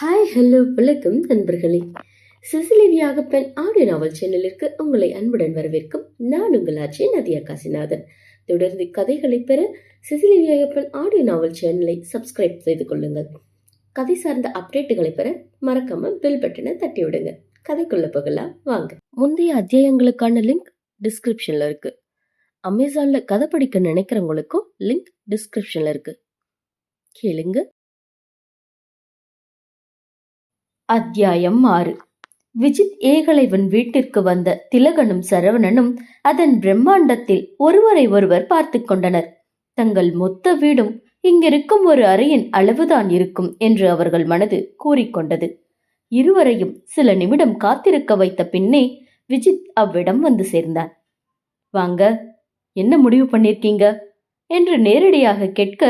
Hi hello வணக்கம் நண்பர்களே. சிசிலிவியாக பெண் ஆடியோ நாவல் சேனலிற்கு உங்களை அன்புடன் வரவேற்கும் நான் உங்கள் ஆட்சி நதியா காசிநாதன். தொடர்ந்து கதைகளை பெற சிசிலிவியாக பெண் ஆடியோ நாவல் சேனலை சப்ஸ்கிரைப் செய்து கொள்ளுங்கள். கதை சார்ந்த அப்டேட்டுகளை பெற மறக்காம பெல் பட்டனை தட்டி விடுங்க. கதைக்குள்ள போகலாம் வாங்க. முந்தைய அத்தியாயங்களுக்கான லிங்க் டிஸ்கிரிப்ஷன்ல இருக்கு. அமேசான்ல கதை படிக்க நினைக்கிறவங்களுக்கும் லிங்க் டிஸ்கிரிப்ஷன்ல இருக்கு. கேளுங்க. அத்தியாயம் ஆறு. விஜித் ஏகலைவன் வீட்டிற்கு வந்த திலகனும் சரவணனும் அதன் பிரம்மாண்டத்தில் ஒருவரை ஒருவர் பார்த்து கொண்டனர். தங்கள் மொத்த வீடும் இங்கிருக்கும் ஒரு அறையின் அளவுதான் இருக்கும் என்று அவர்கள் மனது கூறிக்கொண்டது இருவரையும் சில நிமிடம் காத்திருக்க வைத்த பின்னே விஜித் அவ்விடம் வந்து சேர்ந்தான். வாங்க என்ன முடிவு பண்ணிருக்கீங்க? என்று நேரடியாக கேட்க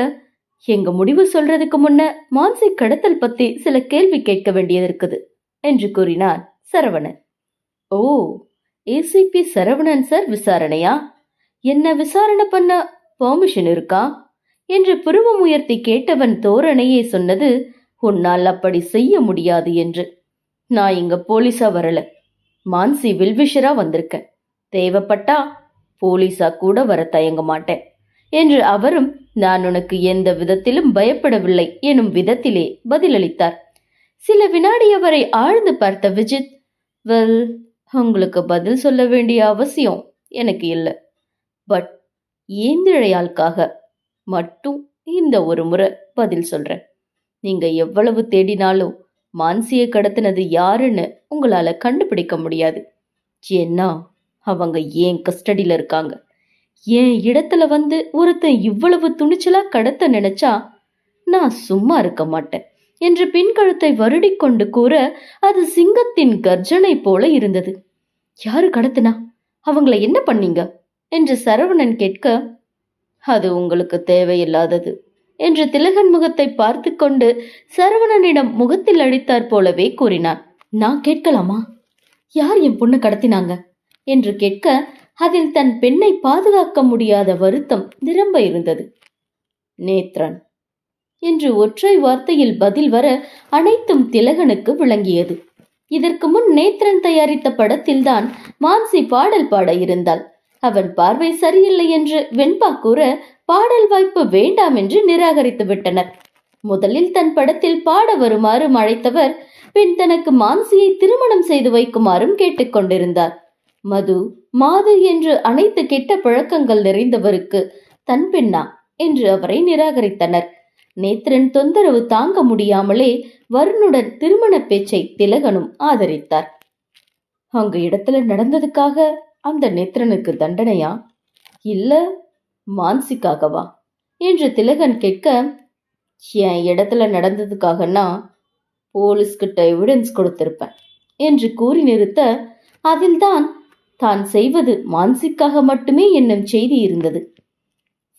எங்க முடிவு சொல்றதுக்கு முன்ன மான்சி கடத்தல் பத்தி சில கேள்வி கேட்க வேண்டியது இருக்குது என்று கூறினார் சரவணன். ஓ ஏசிபி சரவணன் சார் விசாரணையா? என்ன விசாரணை பண்ண பெர்மிஷன் இருக்கா? என்று புருவம் உயர்த்தி கேட்டவன் தோரணையே சொன்னது உன்னால் அப்படி செய்ய முடியாது என்று. நான் இங்க போலீஸா வரல. மான்சி வில்விஷரா வந்திருக்கேன். தேவைப்பட்டா போலீஸா கூட வர தயங்க மாட்டேன். என்று அவரும் நான் உனக்கு எந்த விதத்திலும் பயப்படவில்லை எனும் விதத்திலே பதிலளித்தார். சில வினாடி அவரை ஆழ்ந்து பார்த்த விஜித் வெல் உங்களுக்கு பதில் சொல்ல வேண்டிய அவசியம் எனக்கு இல்லை. பட் ஏந்திழையாளுக்காக மட்டும் இந்த ஒரு முறை பதில் சொல்றேன். நீங்க எவ்வளவு தேடினாலும் மான்சியை கடத்தினது யாருன்னு உங்களால கண்டுபிடிக்க முடியாது. ஏன்னா அவங்க ஏன் கஸ்டடியில் இருக்காங்க? என் இடத்துல வந்து ஒருத்தன் இவ்வளவு துணிச்சலா கடத்த நினைச்சா நான் சும்மா இருக்க மாட்டேன் என்று பின் கழுத்தை வருடிக்கொண்டு கூற அது சிங்கத்தின் கர்ஜனை போல இருந்தது. யாரு கடத்துனா? அவங்கள என்ன பண்ணீங்க? என்று சரவணன் கேட்க அது உங்களுக்கு தேவையில்லாதது என்று திலகன் முகத்தை பார்த்து கொண்டு சரவணனிடம் முகத்தில் அடித்தார் போலவே கூறினான். நான் கேட்கலாமா? யார் என் பொண்ணு கடத்தினாங்க? என்று கேட்க அதில் தன் பெண்ணை பாதுகாக்க முடியாத வருத்தம் நிரம்ப இருந்தது. நேத்ரன் என்று ஒற்றை வார்த்தையில் பதில் வர அனைத்தும் திலகனுக்கு விளங்கியது. இதற்கு முன் நேத்ரன் தயாரித்த படத்தில்தான் மான்சி பாடல் பாட இருந்தாள். அவன் பார்வை சரியில்லை என்று வெண்பா கூற பாடல் வாய்ப்பு வேண்டாம் என்று நிராகரித்து விட்டனர். முதலில் தன் படத்தில் பாட வருமாறு அழைத்தவர் பின் தனக்கு மான்சியை திருமணம் செய்து வைக்குமாறும் கேட்டுக்கொண்டிருந்தார் மது மாது என்று அனைத்து கெட்ட பழக்கங்கள் நிறைந்தவருக்கு தன் பெண்ணா என்று அவரை நிராகரித்தனர். நேத்திரன் தொந்தரவு தாங்க முடியாமலே வருணுடன் திருமண பேச்சை திலகனும் ஆதரித்தார். அங்க இடத்துல நடந்ததுக்காக அந்த நேத்திரனுக்கு தண்டனையா? இல்ல மான்சிக்காகவா? என்று திலகன் கேட்க என் இடத்துல நடந்ததுக்காகனா போலீஸ்கிட்ட எவிடன்ஸ் கொடுத்திருப்பேன் என்று கூறி நிறுத்த அதில்தான் தான் செய்வது மான்சிக்காக மட்டுமே என்னும் செய்தி இருந்தது.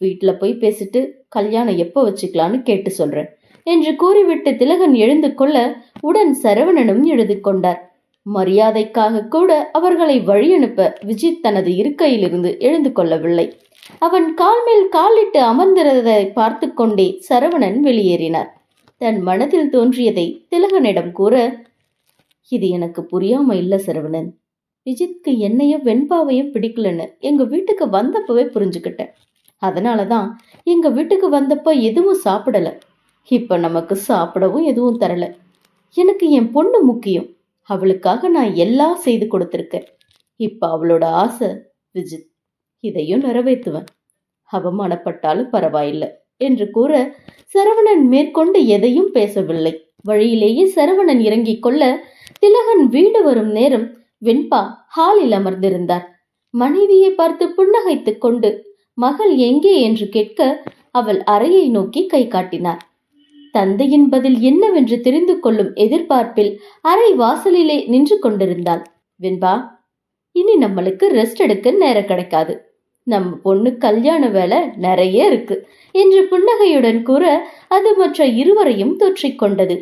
வீட்டில் போய் பேசிட்டு கல்யாணம் எப்போ வச்சுக்கலான்னு கேட்டு சொல்றேன் என்று கூறிவிட்டு திலகன் எழுந்து கொள்ள உடன் சரவணனும் எழுது கொண்டார். மரியாதைக்காக கூட அவர்களை வழியனுப்ப விஜித் தனது இருக்கையிலிருந்து எழுந்து கொள்ளவில்லை. அவன் கால் மேல் காலிட்டு அமர்ந்திருந்ததை பார்த்து கொண்டே சரவணன் வெளியேறினார். தன் மனதில் தோன்றியதை திலகனிடம் கூற இது எனக்கு புரியாம இல்ல சரவணன். விஜித்க்கு என்னையும் வெண்பாவையும் பிடிக்கலன்னு எங்கள் வீட்டுக்கு வந்தப்பவே புரிஞ்சுக்கிட்டேன். அதனால தான் எங்கள் வீட்டுக்கு வந்தப்ப எதுவும் சாப்பிடலை. இப்போ நமக்கு சாப்பிடவும் எதுவும் தரல. எனக்கு என் பொண்ணு முக்கியம். அவளுக்காக நான் எல்லாம் செய்து கொடுத்துருக்கேன். இப்போ அவளோட ஆசை விஜித் இதையும் நிறைவேற்றுவேன். அவமானப்பட்டாலும் பரவாயில்லை என்று கூற சரவணன் மேற்கொண்டு எதையும் பேசவில்லை. வழியிலேயே சரவணன் இறங்கிக் கொள்ள திலகன் வீடு வரும் நேரம் வெண்பா ஹாலில் அமர்ந்திருந்தார். மனைவியை பார்த்து புன்னகைத்துக் கொண்டு மகள் எங்கே? என்று கேட்க அவள் அறையை நோக்கி கை காட்டினார். தந்தையின் பதில் என்னவென்று தெரிந்து கொள்ளும் எதிர்பார்ப்பில் அறை வாசலிலே நின்று கொண்டிருந்தாள். வெண்பா இனி நம்மளுக்கு ரெஸ்ட் எடுக்க நேரம் கிடைக்காது. நம்ம பொண்ணு கல்யாண வேலை நிறைய இருக்கு என்று புன்னகையுடன் கூற அது மற்ற இருவரையும் தொற்றிக்கொண்டது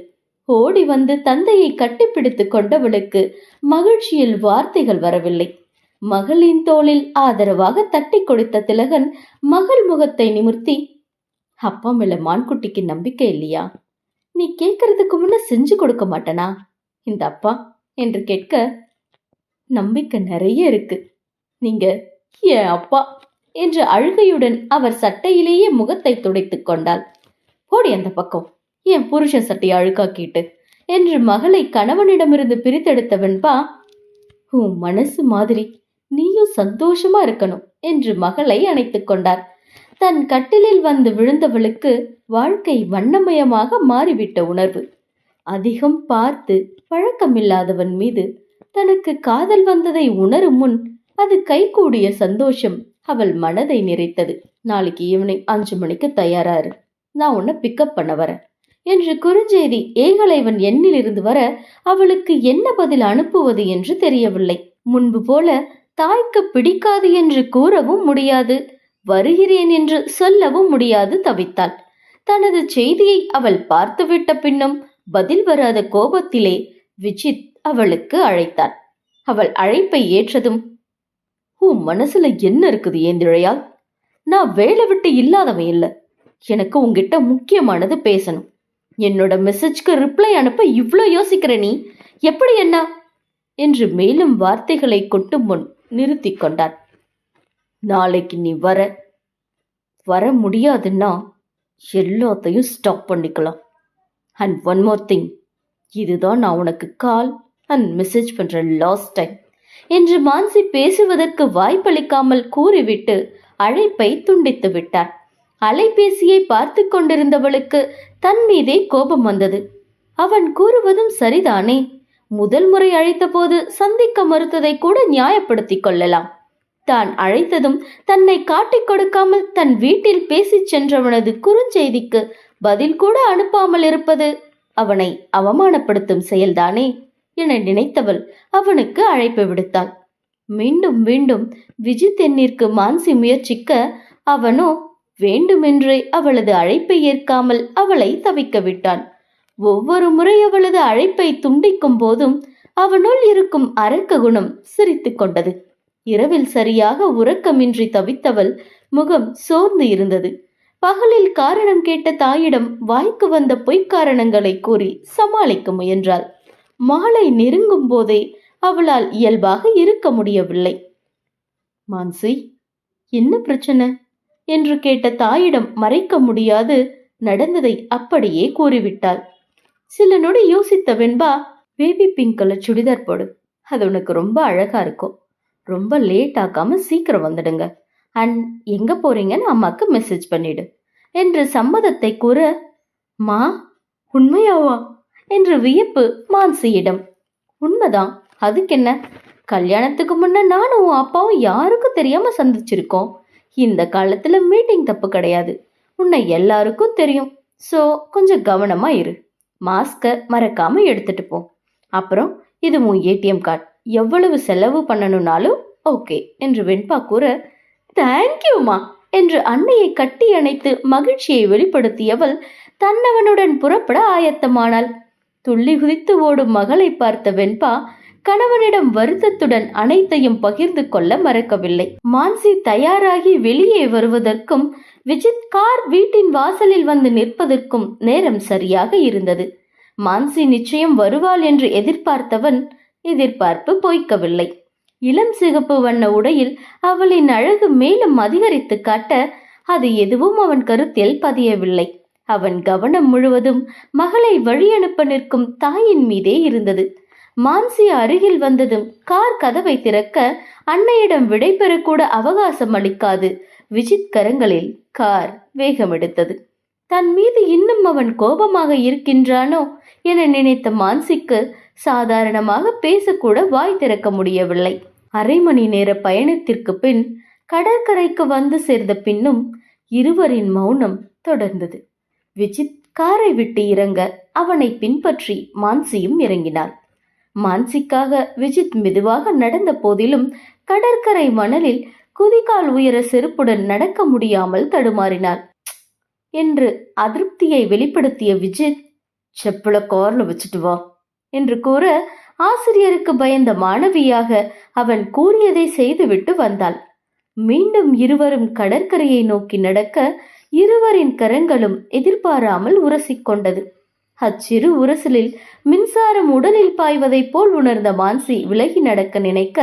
ஓடி வந்து தந்தையை கட்டிப்பிடித்து கொண்டவளுக்கு மகிழ்ச்சியில் வார்த்தைகள் வரவில்லை. மகளின் தோளில் ஆதரவாக தட்டி கொடுத்த திலகன் மகள் முகத்தை நிமிர்த்தி அப்பா மேல மான்குட்டிக்கு நம்பிக்கை இல்லையா? நீ கேட்கறதுக்கு முன்ன செஞ்சு கொடுக்க மாட்டனா? இந்த அப்பா என்று கேட்க நம்பிக்கை நிறைய இருக்கு. நீங்க ஏன் அப்பா? என்று அழுகையுடன் அவர் சட்டையிலேயே முகத்தை துடைத்துக் கொண்டாள். போடி அந்த பக்கம். என் புருஷன் சட்டையை அழுக்காக்கிட்டு. என்று மகளை கணவனிடமிருந்து பிரித்தெடுத்தவன் பா உன் மனசு மாதிரி. நீயும் சந்தோஷமா இருக்கணும் என்று மகளை அணைத்துக் கொண்டார். தன் கட்டிலில் வந்து விழுந்தவளுக்கு வாழ்க்கை வண்ணமயமாக மாறிவிட்ட உணர்வு. அதிகம் பார்த்து பழக்கமில்லாதவன் மீது தனக்கு காதல் வந்ததை உணரும் முன் அது கைகூடிய சந்தோஷம் அவள் மனதை நிறைத்தது. நாளைக்கு ஈவினிங் அஞ்சு மணிக்கு தயாராரு நான் உன்னை பிக்கப் பண்ண வரேன். என்று குறுஞ்செய்தி ஏகலைவன் எண்ணிலிருந்து வர அவளுக்கு என்ன பதில் அனுப்புவது என்று தெரியவில்லை. முன்பு போல தாய்க்கு பிடிக்காது என்று கூறவும் முடியாது. வருகிறேன் என்று சொல்லவும் முடியாது தவித்தாள். தனது செய்தியை அவள் பார்த்துவிட்ட பின்னும் பதில் வராத கோபத்திலே விஜித் அவளுக்கு அழைத்தான் அவள் அழைப்பை ஏற்றதும் உன் மனசுல என்ன இருக்குது ஏந்திழையால்? நான் வேலை விட்டு இல்லாதவன் இல்லை. எனக்கு உங்ககிட்ட முக்கியமானது பேசணும். என்னோட மெசேஜ்க்கு ரிப்ளை அனுப்ப இவ்வளோ யோசிக்கிற நீ? எப்படி என்ன? என்று மேலும் வார்த்தைகளை கொட்டும் முன் நிறுத்தி கொண்டான். நாளைக்கு நீ வர வர முடியாதுன்னா எல்லாத்தையும் ஸ்டாப் பண்ணிக்கலாம். அண்ட் ஒன் மோர் திங் இதுதான் நான் உனக்கு கால் அண்ட் மெசேஜ் பண்ணுற லாஸ்ட் டைம் என்று மான்சி பேசுவதற்கு வாய்ப்பளிக்காமல் கூறிவிட்டு அழைப்பை துண்டித்து விட்டார் அலைபேசியை பார்த்து கொண்டிருந்தவளுக்கு தன் மீதே கோபம் வந்தது. அவன் கூறுவதும் சரிதானே? முதல் முறை அழைத்தபோது சந்திக்க மறுத்ததை கூட நியாயப்படுத்திக் கொள்ளலாம். தான் அழைத்ததும் தன்னை காட்டிக் கொடுக்காமல் தன் வீட்டில் பேசிச் சென்றவனது குறுஞ்செய்திக்கு பதில் கூட அனுப்பாமல் இருப்பது அவனை அவமானப்படுத்தும் செயல்தானே? என நினைத்தவள் அவனுக்கு அழைப்பு விடுத்தாள். மீண்டும் மீண்டும் விஜித் எண்ணிற்கு மான்சி முயற்சிக்க அவனோ வேண்டுமென்றே அவளது அழைப்பை ஏற்காமல் அவளை தவிக்க விட்டான். ஒவ்வொரு முறை அவளது அழைப்பை துண்டிக்கும் போதும் அவனுள் இருக்கும் அரக்க குணம் சிரித்து கொண்டது. இரவில் சரியாக உறக்கமின்றி தவித்தவள் முகம் சோர்ந்து இருந்தது. பகலில் காரணம் கேட்ட தாயிடம் வாய்க்கு வந்த பொய்க்காரணங்களை கூறி சமாளிக்க முயன்றாள். மாலை நெருங்கும் போதே அவளால் இயல்பாக இருக்க முடியவில்லை. மான்சி என்ன பிரச்சனை? என்று கேட்ட தாயிடம் மறைக்க முடியாது. நடந்ததை அப்படியே கூறிவிட்டாள். சில நொடி யோசித்த Venba baby pink colour churidar போடு. அது உனக்கு ரொம்ப அழகா இருக்கும். ரொம்ப லேட் ஆக்காம சீக்கிரம் வந்துடுங்க. அண்ட் எங்க போறீங்கன்னு அம்மாக்கு மெசேஜ் பண்ணிடு. என்று சம்மதத்தை கூற மா உண்மையாவா? என்று வியப்பு மான்சியிடம் உண்மைதான். அதுக்கென்ன? கல்யாணத்துக்கு முன்ன நானும் உன் அப்பாவும் யாருக்கும் தெரியாம சந்திச்சிருக்கோம். இந்த காலத்துல மீட்டிங் தப்பு கிடையாது. உன்னை எல்லாருக்கும் தெரியும். ஸோ கொஞ்சம் கவனமா இரு. மாஸ்கை மறக்காம எடுத்துட்டு போ. அப்புறம் இது உன் ஏடிஎம் கார்டு எவ்வளவு செலவு பண்ணணும்னாலும் ஓகே என்று வெண்பா கூற தேங்க்யூமா என்று அன்னையை கட்டி அணைத்து மகிழ்ச்சியை வெளிப்படுத்தியவள் தன்னவனுடன் புறப்பட ஆயத்தமானாள். துள்ளி குதித்து ஓடும் மகளை பார்த்த வெண்பா கணவனிடம் வருத்தத்துடன் அனைத்தையும் பகிர்ந்து கொள்ள மறக்கவில்லை. மான்சி தயாராகி வெளியே வருவதற்கும் விஜித் கார் வீட்டின் வாசலில் வந்து நிற்பதற்கும் நேரம் சரியாக இருந்தது. மான்சி நிச்சயம் வருவாள் என்று எதிர்பார்த்தவன் எதிர்பார்ப்பு பொய்க்கவில்லை. இளம் சிகப்பு வண்ண உடையில் அவளின் அழகு மேலும் அதிகரித்து காட்ட அது எதுவும் அவன் கருத்தில் பதியவில்லை. அவன் கவனம் முழுவதும் மகளை வழியனுப்ப நிற்கும் தாயின் மீதே இருந்தது. மான்சி அருகில் வந்ததும் கார் கதவை திறக்க அன்னையிடம் விடைபெறக்கூட அவகாசம் அளிக்காது. விஜித் கரங்களில் கார் வேகமெடுத்தது. தன் மீது இன்னும் அவன் கோபமாக இருக்கின்றானோ என நினைத்த மான்சிக்கு சாதாரணமாக பேசக்கூட வாய் திறக்க முடியவில்லை. அரை மணி நேர பயணத்திற்கு பின் கடற்கரைக்கு வந்து சேர்ந்த பின்னும் இருவரின் மௌனம் தொடர்ந்தது. விஜித் காரை விட்டு இறங்க அவனை பின்பற்றி மான்சியும் இறங்கினாள் மான்சிக்காக விஜித் மெதுவாக நடந்த போதிலும் கடற்கரை மணலில் குதிகால் உயர செருப்புடன் நடக்க முடியாமல் தடுமாறினாள் என்று அதிருப்தியை வெளிப்படுத்திய விஜித் செப்பல கார்ல வச்சுட்டு வா என்று கூற ஆசிரியருக்கு பயந்த மாணவியாக அவன் கூறியதை செய்துவிட்டு வந்தாள். மீண்டும் இருவரும் கடற்கரையை நோக்கி நடக்க இருவரின் கரங்களும் எதிர்பாராமல் உரசிக்கொண்டது அச்சிறு உரசலில் மின்சாரம் உடலில் பாய்வதைப் போல் உணர்ந்த மான்சி விலகி நடக்க நினைக்க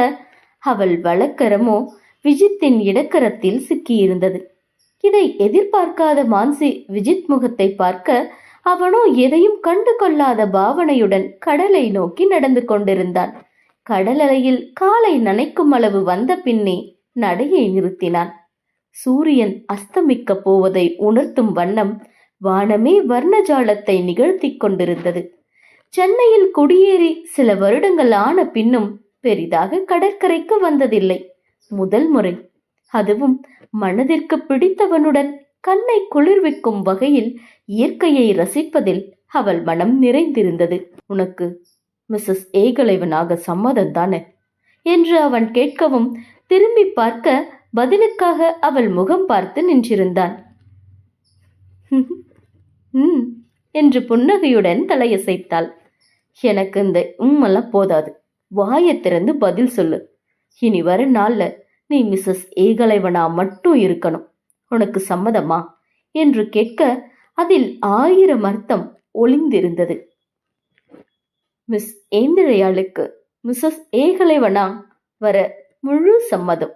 அவள் வழக்கரமோ விஜித்தின் இடக்கரத்தில் சிக்கியிருந்தது. இதை எதிர்பார்க்காத மான்சி விஜித் முகத்தை பார்க்க அவனோ எதையும் கண்டு கொள்ளாத பாவனையுடன் கடலை நோக்கி நடந்து கொண்டிருந்தான். கடல் அலையில் காலை நனைக்கும் அளவு வந்த பின்னே நடையை நிறுத்தினான். சூரியன் அஸ்தமிக்கப் போவதை உணர்த்தும் வண்ணம் வானமே வர்ணஜாலத்தை நிகழ்த்திக் கொண்டிருந்தது. சென்னையில் குடியேறி சில வருடங்கள் ஆன பின்னும் பெரிதாக கடற்கரைக்கு வந்ததில்லை. முதல் முறை. அதுவும் மனதிற்கு பிடித்தவனுடன் கண்ணை குளிர்விக்கும் வகையில் இயற்கையை ரசிப்பதில் அவள் மனம் நிறைந்திருந்தது. உனக்கு மிஸ்ஸஸ் ஏகலைவனாக சம்மதம் தானே? என்று அவன் கேட்கவும் திரும்பி பார்க்க பதிலுக்காக அவள் முகம் பார்த்து நின்றிருந்தான். ம் என்று புன்னகையுடன் தலையசைத்தாள். எனக்கு இந்த உம்மெல்லாம் போதாது. வாயை திறந்து பதில் சொல்லு. இனி வர நாள்ல நீ மிஸ்ஸஸ் ஏகலைவனா மட்டும் இருக்கணும். உனக்கு சம்மதமா? என்று கேட்க அதில் ஆயிரம் அர்த்தம் ஒளிந்திருந்தது. மிஸ் ஏந்திரையாளுக்கு மிஸ்ஸஸ் ஏகலைவனா வர முழு சம்மதம்.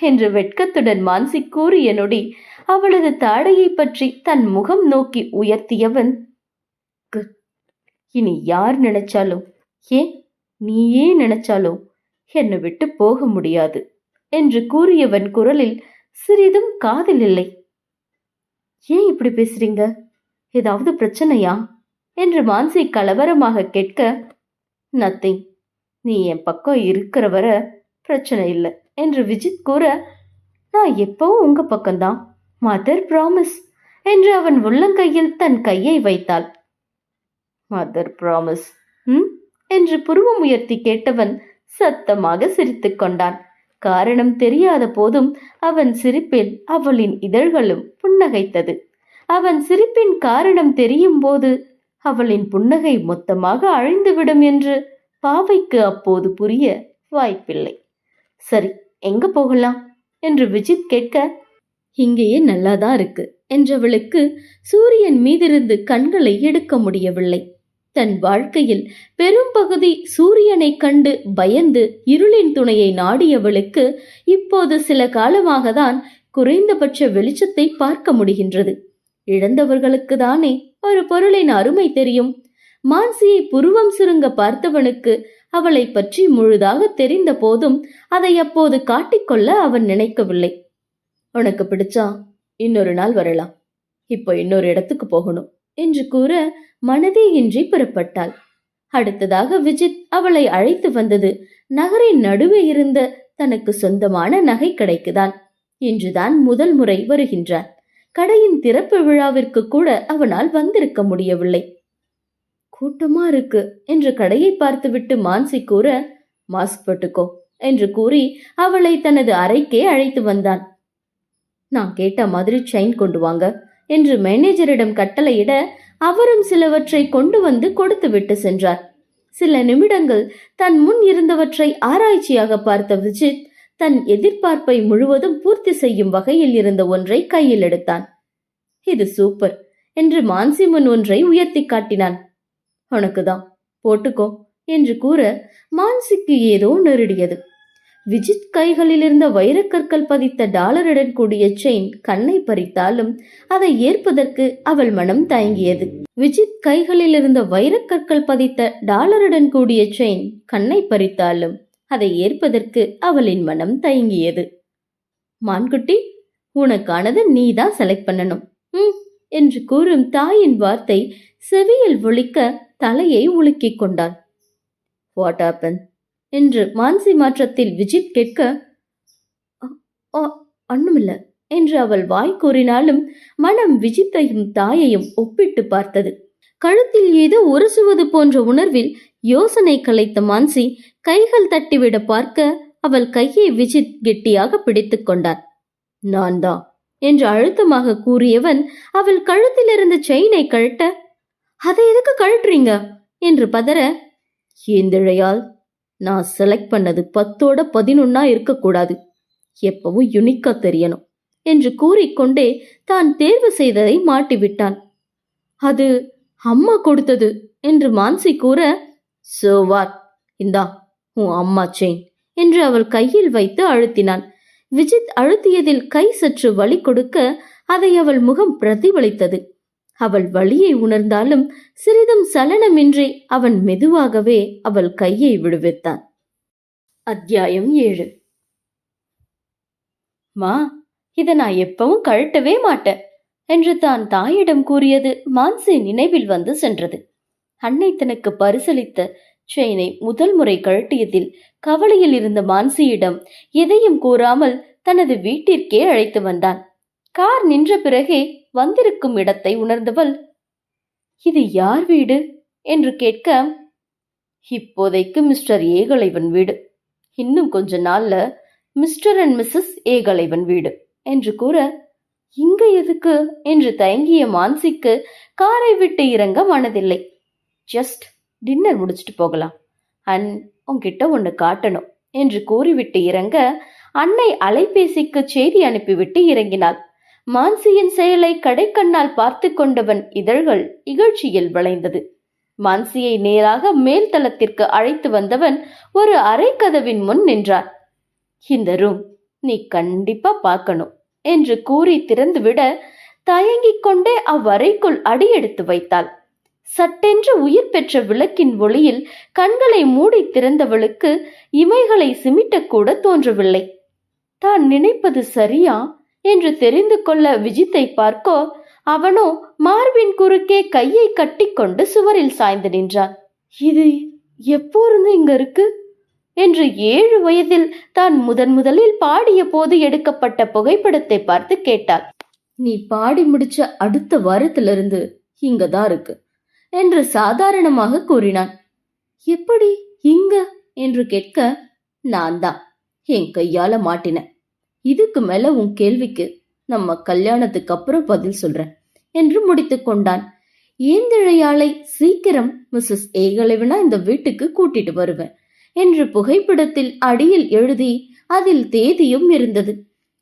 என்று வெட்கத்துடன் மான்சி கூறிய நொடி அவளது தாடையை பற்றி தன் முகம் நோக்கி உயர்த்தியவன் இனி யார் நினைச்சாலும் ஏன் நீயே நினைச்சாலும் என்னை விட்டு போக முடியாது என்று கூறியவன் குரலில் சிறிதும் காதில் இல்லை. ஏன் இப்படி பேசுறீங்க? ஏதாவது பிரச்சனையா? என்று மான்சி கலவரமாக கேட்க நத்திங் நீ என் பக்கம் இருக்கிற வர பிரச்சனை இல்லை. என்று விஜித் கூற நான் எப்பவும் உங்க பக்கம்தான் மதர் ப்ராமிஸ் என்று அவன் உள்ளங்கையில் தன் கையை வைத்தாள். மதர் ப்ராமிஸ் ம் என்று புருவம் உயர்த்தி கேட்டவன் சத்தமாக சிரித்துக் கொண்டான். காரணம் தெரியாத போதும் அவன் சிரிப்பில் அவளின் இதழ்களும் புன்னகைத்தது. அவன் சிரிப்பின் காரணம் தெரியும் போது அவளின் புன்னகை மொத்தமாக அழிந்துவிடும் என்று பாவைக்கு அப்போது புரிய வாய்ப்பில்லை. சரி எங்க போகலாம்? என்று விஜித் கேட்க இங்கேயே நல்லாதான் இருக்கு என்றவளுக்கு சூரியன் மீதிருந்து கண்களை எடுக்க முடியவில்லை. தன் வாழ்க்கையில் பெரும்பகுதி சூரியனை கண்டு பயந்து இருளின் துணையை நாடியவளுக்கு இப்போது சில காலமாக தான் குறைந்தபட்ச வெளிச்சத்தை பார்க்க முடிகின்றது. இழந்தவர்களுக்கு தானே ஒரு பொருளின் அருமை தெரியும். மான்சியை புருவம் சுருங்க பார்த்தவனுக்கு அவளை பற்றி முழுதாக தெரிந்த போதும் அதை அப்போது காட்டிக்கொள்ள அவன் நினைக்கவில்லை. உனக்கு பிடிச்சா இன்னொரு நாள் வரலாம். இப்போ இன்னொரு இடத்துக்கு போகணும் என்று கூற மனதே இன்றி புறப்பட்டாள். அடுத்ததாக விஜித் அவளை அழைத்து வந்தது நகரின் நடுவே இருந்த தனக்கு சொந்தமான நகை கடைக்குதான். இன்றுதான் முதல் முறை வருகின்றார். கடையின் திறப்பு விழாவிற்கு கூட அவனால் வந்திருக்க முடியவில்லை. கூட்டமா இருக்கு என்று கடையை பார்த்துவிட்டு மான்சி கூற மாஸ்க் போட்டுக்கோ என்று கூறி அவளை தனது அறைக்கே அழைத்து வந்தான். நான் கேட்ட மாதிரி செயின் கொண்டு வாங்க என்று மேனேஜரிடம் கட்டளையிட அவரும் சிலவற்றை கொண்டு வந்து கொடுத்துவிட்டு சென்றார். சில நிமிடங்கள் தன் முன் இருந்தவற்றை ஆராய்ச்சியாக பார்த்த விஜித் தன் எதிர்பார்ப்பை முழுவதும் பூர்த்தி செய்யும் வகையில் இருந்த ஒன்றை கையில் எடுத்தான். இது சூப்பர் என்று மான்சிமன் ஒன்றை உயர்த்தி காட்டினான். உனக்குதான். போட்டுக்கோ என்று கூற மான்சிக்கு ஏதோ நெருடியது. விஜித் கைகளில் இருந்த வைரக்கற்கள் பதித்த டாலருடன் கூடிய செயின் கண்ணை பறித்தாலும் அதை ஏற்பதற்கு அவள் மனம் தயங்கியது. விஜித் கைகளில் இருந்த வைரக்கற்கள் பதித்த டாலருடன் கூடிய செயின் கண்ணை பறித்தாலும் அதை ஏற்பதற்கு அவளின் மனம் தயங்கியது. மான்குட்டி உனக்கானது நீதான் செலக்ட் பண்ணணும். ம் என்று கூறும் தாயின் வார்த்தை செவியில் ஒழிக்க தலையை உலுக்கிக் கொண்டாள் வாட் ஆப்பன் என்று மான்சி மாற்றத்தில் விஜித் கேட்க "அ- ஒண்ணுமில்ல என்று அவள் வாய் கூறினாலும் மனம் விஜித்தையும் தாயையும் ஒப்பிட்டு பார்த்தது. கழுத்தில் ஏதோ உரசுவது போன்ற உணர்வில் யோசனை கலைத்த மான்சி கைகள் தட்டிவிட பார்க்க அவள் கையை விஜித் கெட்டியாக பிடித்துக் கொண்டார் நான் தான் என்று அழுத்தமாக கூறியவன் அவள் கழுத்தில் இருந்த செயினை கழட்ட அதை எதுக்கு கழட்டுறீங்க? என்று பதற ஏந்திழையால் நான் செலக்ட் பண்ணது பத்தோட பதினொன்னா இருக்கக்கூடாது. எப்பவும் யுனிக்கா தெரியணும். என்று கூறிக்கொண்டே தான் தேர்வு செய்ததை மாட்டிவிட்டான். அது அம்மா கொடுத்தது என்று மான்சி கூற சோவார் இந்தா உன் அம்மா செயின் என்று அவள் கையில் வைத்து அழுத்தினான். விஜித் அழுத்தியதில் கை சற்று வலி கொடுக்க அதை அவள் முகம் பிரதிபலித்தது. அவள் வழியை உணர்ந்தாலும் சிறிதும் சலனமின்றி அவன் மெதுவாகவே அவள் கையை விடுவித்தான். அத்தியாயம் ஏழு. மா இதை நான் எப்பவும் கழட்டவே மாட்டேன் என்று தான் தாயிடம் கூறியது மான்சி நினைவில் வந்து சென்றது. அன்னை தனக்கு பரிசளித்த செயினை முதல் முறை கழட்டியதில் கவலையில் இருந்த மான்சியிடம் எதையும் கூறாமல் தனது வீட்டிற்கே அழைத்து வந்தான். கார் நின்ற பிறகே வந்திருக்கும் இடத்தை உணர்ந்தவள் இது யார் வீடு? என்று கேட்க இப்போதைக்கு மிஸ்டர் ஏகலைவன் வீடு. இன்னும் கொஞ்ச நாள்ல மிஸ்டர் அண்ட் மிஸ்ஸஸ் ஏகலைவன் வீடு என்று கூற இங்க எதுக்கு? என்று தயங்கிய மான்சிக்கு காரை விட்டு இறங்க மனதில்லை. ஜஸ்ட் டின்னர் முடிச்சிட்டு போகலாம். அண்ட் உன்கிட்ட ஒன்று காட்டணும் என்று கூறிவிட்டு இறங்க அன்னை அலைபேசிக்கு செய்தி அனுப்பிவிட்டு இறங்கினாள். மான்சியின் செயலை கடைக்கண்ணால் பார்த்து கொண்டவன் இதழ்கள் இகழ்ச்சியில் வளைந்தது. மான்சியை நேராக மேல் தளத்திற்கு அழைத்து வந்தவன் ஒரு அரைக்கதவின் முன் நின்றான். இந்த ரூம் நீ கண்டிப்பா பார்க்கணும் என்று கூறி திறந்துவிட தயங்கிக் கொண்டே அவ்வறைக்குள் அடியெடுத்து வைத்தாள். சட்டென்று உயிர் பெற்ற விளக்கின் ஒளியில் கண்களை மூடி திறந்தவளுக்கு இமைகளை சிமிட்டக்கூட தோன்றவில்லை. தான் நினைப்பது சரியா? என்று தெரிந்து கொள்ள விஜித்தை பார்க்கோ அவனோ மார்பின் குறுக்கே கையை கட்டிக்கொண்டு சுவரில் சாய்ந்து நின்றான். இது எப்போருந்து இங்க இருக்கு? என்று ஏழு வயதில் தான் முதன் முதலில் பாடிய போது எடுக்கப்பட்ட புகைப்படத்தை பார்த்து கேட்டாள். நீ பாடி முடிச்ச அடுத்த வாரத்திலிருந்து இங்கதான் இருக்கு என்று சாதாரணமாக கூறினான். எப்படி இங்க? என்று கேட்க நான் தான் என் கையால மாட்டினேன். இதுக்கு மேல உன் கேள்விக்கு நம்ம கல்யாணத்துக்கு அப்புறம் பதில் சொல்றேன் என்று முடித்துக் கொண்டான். ஏந்திழையாளை சீக்கிரம் மிஸ்ஸஸ் ஏகலைவனா இந்த வீட்டுக்கு கூட்டிட்டு வருவேன் என்று புகைப்படத்தில் அடியில் எழுதி அதில் தேதியும் இருந்தது.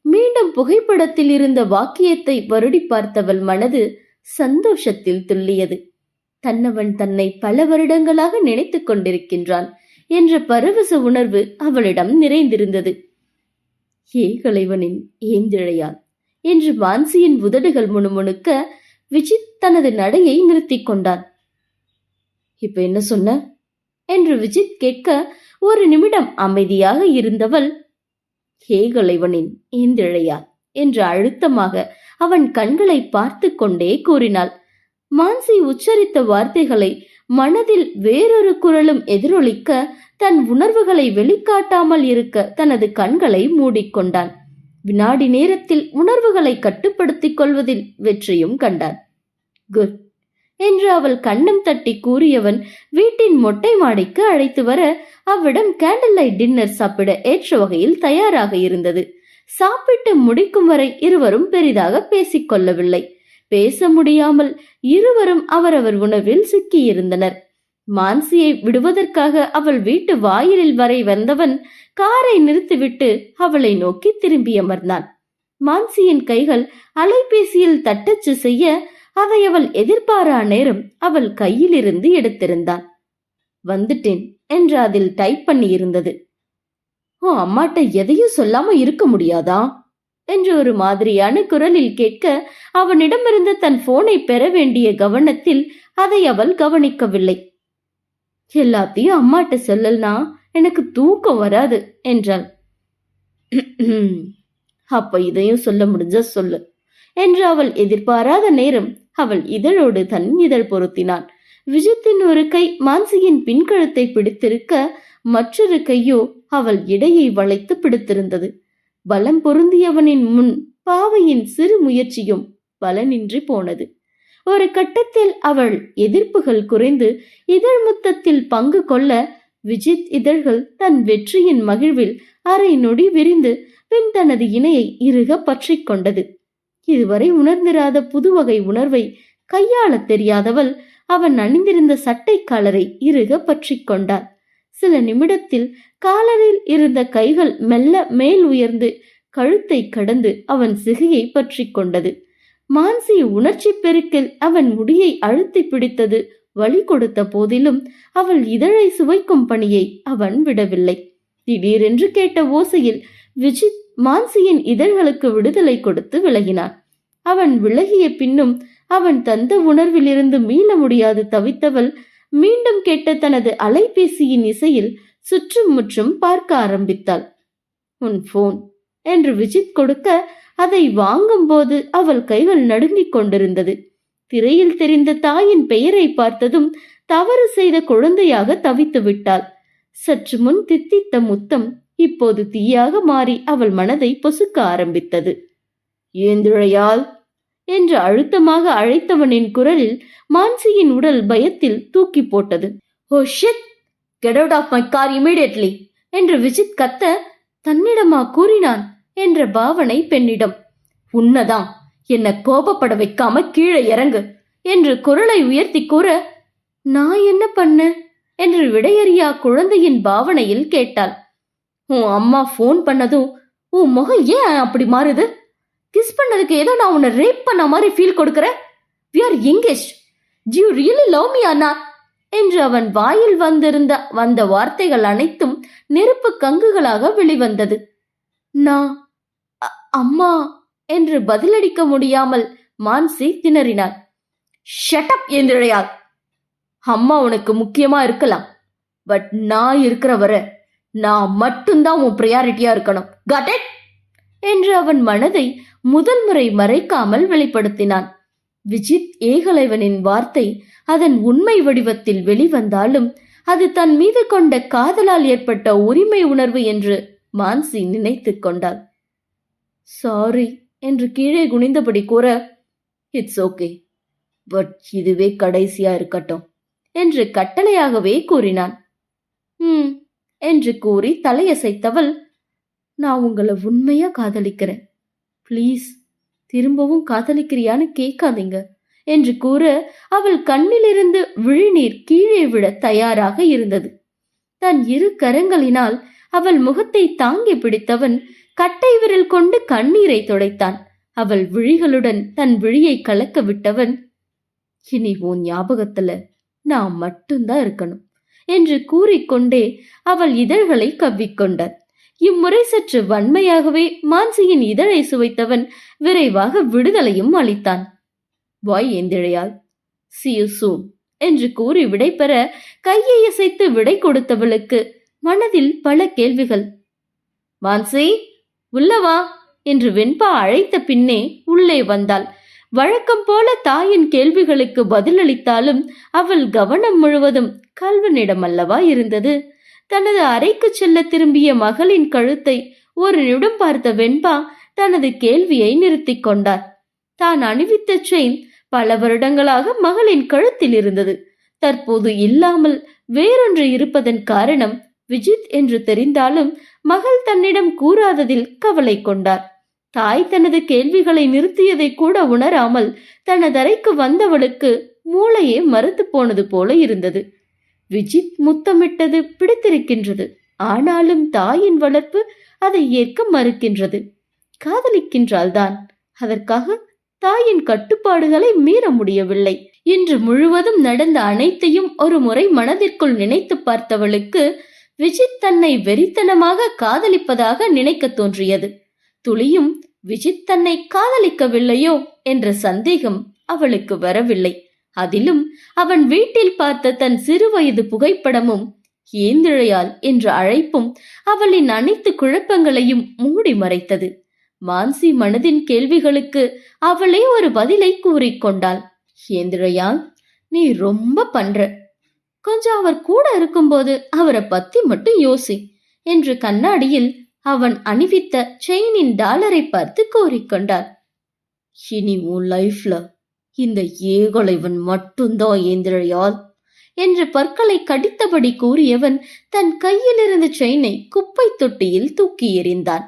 மீண்டும் புகைப்படத்தில் இருந்த வாக்கியத்தை வருடி பார்த்தவள் மனது சந்தோஷத்தில் துள்ளியது. தன்னவன் தன்னை பல வருடங்களாக நினைத்துக் கொண்டிருக்கின்றான் என்ற பரவச உணர்வு அவளிடம் நிறைந்திருந்தது. ஏகலைவனின் ஏந்திழையாள் என்று மான்சியின் உதடுகள் முணுமுணுக்க விஜித் தனது நடையை நிறுத்திக் கொண்டான். இப்ப என்ன சொன்ன? என்று விஜித் கேட்க ஒரு நிமிடம் அமைதியாக இருந்தவள் ஹேகலைவனின் ஏந்திழையாள் என்று அழுத்தமாக அவன் கண்களை பார்த்து கொண்டே கூறினாள். மான்சி உச்சரித்த வார்த்தைகளை மனதில் வேறொரு குரலும் எதிரொலிக்க தன் உணர்வுகளை வெளிக்காட்டாமல் இருக்க தனது கண்களை மூடிக்கொண்டான். வினாடி நேரத்தில் உணர்வுகளை கட்டுப்படுத்திக் கொள்வதில் வெற்றியும் கண்டான். குட் என்று அவள் கண்ணம் தட்டி கூறியவன் வீட்டின் மொட்டை மாடிக்கு அழைத்து வர அவ்விடம் கேண்டில் லைட் டின்னர் சாப்பிட ஏற்ற வகையில் தயாராக இருந்தது. சாப்பிட்டு முடிக்கும் வரை இருவரும் பெரிதாக பேசிக்கொள்ளவில்லை. பேச முடியாமல் இருவரும் அவரவர் உணவில் சிக்கியிருந்தனர். மான்சியை விடுவதற்காக அவள் வீட்டு வாயிலில் வரை வந்தவன் காரை நிறுத்திவிட்டு அவளை நோக்கி திரும்பி அமர்ந்தான். மான்சியின் கைகள் அலைபேசியில் தட்டச்சு செய்ய அதை அவள் எதிர்பாரா நேரம் அவள் கையிலிருந்து எடுத்திருந்தான். வந்துட்டேன் என்று அதில் டைப் பண்ணி இருந்தது ஓ அம்மாட்ட எதையும் சொல்லாம இருக்க முடியாதா? என்று ஒரு மாதிரியான குரலில் கேட்க அவனிடமிருந்து தன் போனை பெற வேண்டிய கவனத்தில் அதை அவள் கவனிக்கவில்லை. எல்லாத்தையும் அம்மாட்ட சொல்லலனா எனக்கு தூக்கம் வராது என்றாள். அப்ப இதையும் சொல்ல முடிஞ்ச சொல்லு என்று அவள் எதிர்பாராத நேரம் அவள் இதழோடு தன் இதழ் பொருத்தினான். விஜித்தின் ஒரு கை மான்சியின் பின்கழுத்தை பிடித்திருக்க மற்றொரு கையோ அவள் இடையை வளைத்து பிடித்திருந்தது. பலம் பொருந்தியவனின் முன் பாவையின் சிறு முயற்சியும் பலனின்றி போனது. ஒரு கட்டத்தில் அவள் எதிர்ப்புகள் குறைந்து இதழ் முத்தத்தில் பங்கு கொள்ள விஜித் இதழ்கள் தன் வெற்றியின் மகிழ்வில் அரை நொடி விரிந்து பின் தனது இணையை இறுக பற்றி கொண்டது. இதுவரை உணர்ந்திராத புதுவகை உணர்வை கையாளத் தெரியாதவள் அவன் அணிந்திருந்த சட்டைக்காலரை இறுக பற்றி கொண்டாள். சில நிமிடத்தில் காலரில் இருந்த கைகள் மெல்ல மேல் உயர்ந்து கழுத்தை கடந்து அவன் சிகையை பற்றி கொண்டது. மான்சி உணர்ச்சி பெருக்கில் அவன் முடியை அழுத்தி பிடித்தது வழி கொடுத்த போதிலும் அவள் இதழை சுவைக்கும் பணியை அவன் விடவில்லை. திடீரென்று கேட்ட ஓசையில் விஜித் மான்சியின் இதழ்களுக்கு விடுதலை கொடுத்து விலகினான். அவன் விலகிய பின்னும் அவன் தந்த உணர்விலிருந்து மீள முடியாது தவித்தவள் மீண்டும் கேட்ட தனது அலைபேசியின் இசையில் சுற்றும் முற்றும் பார்க்க ஆரம்பித்தாள். உன் போன் என்று விஜித் கொடுக்க அதை வாங்கும்போது அவள் கைகள் நடுங்கிக் கொண்டிருந்தது. திரையில் தெரிந்த தாயின் பெயரை பார்த்ததும் தவறு செய்த குழந்தையாக தவித்து விட்டாள். சற்று முன் தித்தித்த முத்தம் இப்போது தீயாக மாறி அவள் மனதை பொசுக்க ஆரம்பித்தது. ஏந்திழையால் என்று அழுத்தமாக அழைத்தவனின் குரலில் மான்சியின் உடல் பயத்தில் தூக்கி போட்டது. ஓ shit! Get out of my car immediately என்று விஜித் கத்த தன்னிடமா கூறினான் என்ற பாவனை பெண்ணிடம். உன்னதான் என்ன கோபப்பட வைக்காம கீழே இறங்கு! என்று குரலை உயர்த்தி கூற நான் என்ன பண்ண? என்று விடையறியா குழந்தையின் பாவனையில் கேட்டாள். உன் அம்மா ஃபோன் பண்ணதும் உன் முகம் ஏன் அப்படி மாறுது? கிஸ் பண்ணதுக்கு ஏதோ நான் உன்னை ரேப் பண்ண மாதிரி ஃபீல் கொடுக்குறேன் we are engage you really love me அண்ணா என்று அவன் வாயில் வந்திருந்த வந்த வார்த்தைகள் அனைத்தும் நெருப்பு கங்குகளாக வெளிவந்தது. நான் அம்மா என்று பதிலளிக்க முடியாமல் மான்சி திணறினாள். ஷட்டப் என்றழையாள் அம்மா உனக்கு முக்கியமா இருக்கலாம். பட் நான் இருக்கிற வரை நான் மட்டும்தான் உன் ப்ரையாரிட்டியா இருக்கணும். கட் இட் அவன் மனதை முதல் முறை மறைக்காமல் வெளிப்படுத்தினான். விஜித் ஏகலைவனின் வார்த்தை அதன் உண்மை வடிவத்தில் வெளிவந்தாலும் அது தன் மீது கொண்ட காதலால் ஏற்பட்ட உரிமை உணர்வு என்று மான்சி நினைத்து கொண்டாள். சாரி என்று கீழே குனிந்தபடி கூற இட்ஸ் ஓகே பட் இதுவே கடைசியா இருக்கட்டும் என்று கட்டளையாகவே கூறினான். ம் என்று கூறி தலையசைத்தவள் நான் உங்களை உண்மையா காதலிக்கிறேன். ப்ளீஸ் திரும்பவும் காதலிக்கிறியான்னு கேட்காதீங்க என்று கூற அவள் கண்ணிலிருந்து விழிநீர் கீழே விட தயாராக இருந்தது. தன் இரு கரங்களினால் அவள் முகத்தை தாங்கி பிடித்தவன் கட்டை விரல் கொண்டு கண்ணீரை துடைத்தான். அவள் விழிகளுடன் தன் விழியை கலக்க விட்டவன் இனி உன் ஞாபகத்துல நான் மட்டும்தான் இருக்கணும் என்று கூறிக்கொண்டே அவள் இதழ்களை கவ்விக்கொண்டார். இம்முறை சற்று வன்மையாகவே மான்சியின் இதழை சுவைத்தவன் விரைவாக விடுதலையும் அளித்தான். வாய் எந்திழையால் சியு சூன் என்று கூறி விடைபெற கையை இசைத்து விடை கொடுத்தவளுக்கு மனதில் பல கேள்விகள். மான்சி உள்ளவா என்று வெண்பா அழைத்த பின்னே உள்ளே வந்தாள். வழக்கம் போல தாயின் கேள்விகளுக்கு பதிலளித்தாலும் அவள் கவனம் முழுவதும் கல்வனிடம் அல்லவா இருந்தது. தனது அறைக்கு செல்ல திரும்பிய மகளின் கழுத்தை ஒரு நிமிடம் பார்த்த வெண்பா தனது கேள்வியை நிறுத்தி கொண்டார். தான் அணிவித்த செயின் பல வருடங்களாக மகளின் கழுத்தில் இருந்தது. தற்போது இல்லாமல் வேறொன்று இருப்பதன் காரணம் விஜித் என்று தெரிந்தாலும் மகள் தன்னிடம் கூறாததில் கவலை கொண்டார். தாய் தனது கேள்விகளை நிறுத்தியதை கூட உணராமல் தனதரைக்கு வந்தவளுக்கு மூளையே மறுத்து போனது போல இருந்தது. விஜித் முத்தமிட்டது பிடித்திருக்கின்றது. ஆனாலும் தாயின் வளர்ப்பு அதை ஏற்க மறுக்கின்றது. காதலிக்கின்றால்தான் அதற்காக தாயின் கட்டுப்பாடுகளை மீற முடியவில்லை. இன்று முழுவதும் நடந்த அனைத்தையும் ஒரு முறை மனதிற்குள் நினைத்து பார்த்தவளுக்கு விஜித் தன்னை வெறித்தனமாக காதலிப்பதாக நினைக்க தோன்றியது. துளியும் விஜித் தன்னை காதலிக்கவில்லையோ? என்ற சந்தேகம் அவளுக்கு வரவில்லை. அதிலும் அவன் வீட்டில் பார்த்த தன் சிறுவயது புகைப்படமும் ஏந்திழையால் என்ற அழைப்பும் அவளின் அனைத்து குழப்பங்களையும் மூடி மறைத்தது. மான்சி மனதின் கேள்விகளுக்கு அவளே ஒரு பதிலை கூறிக்கொண்டாள் ஏந்திழையால் நீ ரொம்ப பண்ற. கொஞ்சம் அவர் கூட இருக்கும்போது அவரை பத்தி மட்டும் யோசி என்று கண்ணாடியில் அவன் அணிவித்த செயினின் டாலரை பார்த்து கூறிக்கொண்டாள் இனி உன் லைஃப்ல இந்த ஏகலைவன் மட்டும்தான் ஏந்திழையால் என்று பற்களை கடித்தபடி கூறியவன் தன் கையில் இருந்த செயினை குப்பை தொட்டியில் தூக்கி எறிந்தான்.